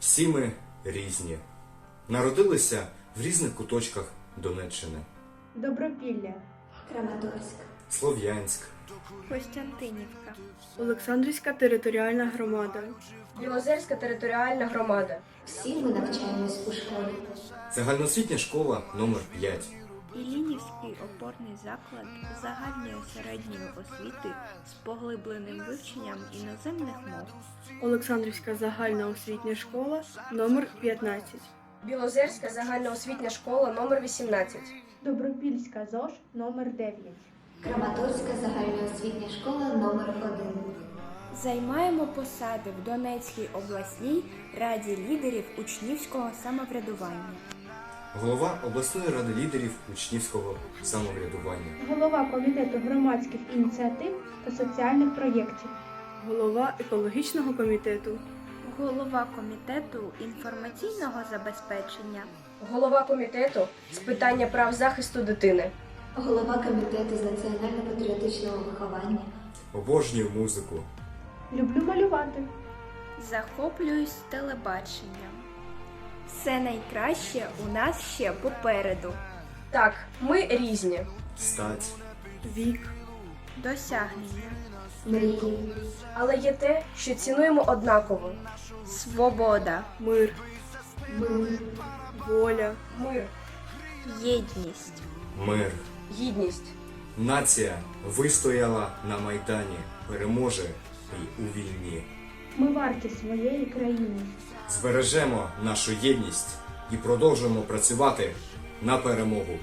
Всі ми різні. Народилися в різних куточках Донеччини. Добропілля, Краматорськ, Слов'янськ, Костянтинівка, Олександрівська територіальна громада, Білозерська територіальна громада, всі ми навчаємось у школі. загальноосвітня школа номер 5 Іллінівський опорний заклад загальної середньої освіти з поглибленим вивченням іноземних мов. Олександрівська загальна освітня школа номер 15, Білозерська загальноосвітня школа номер 18, Добропільська ЗОЖ номер 9, Краматорська загальноосвітня школа номер 1 Займаємо посади в Донецькій обласній раді лідерів учнівського самоврядування. голова обласної ради лідерів учнівського самоврядування, голова комітету громадських ініціатив та соціальних проєктів, голова екологічного комітету, Голова комітету інформаційного забезпечення, голова комітету з питання прав захисту дитини, голова комітету з національно-патріотичного виховання, обожнюю музику, люблю малювати, захоплююсь телебаченням. Все найкраще у нас ще попереду. Так, ми різні. стать, вік, Досягнення, мрії, Але є те, що цінуємо однаково: свобода, мир, ми, воля, мир, єдність. мир. гідність. Нація вистояла на Майдані, переможе і у війні. ми варті своєї країни. Збережемо нашу єдність і продовжуємо працювати на перемогу.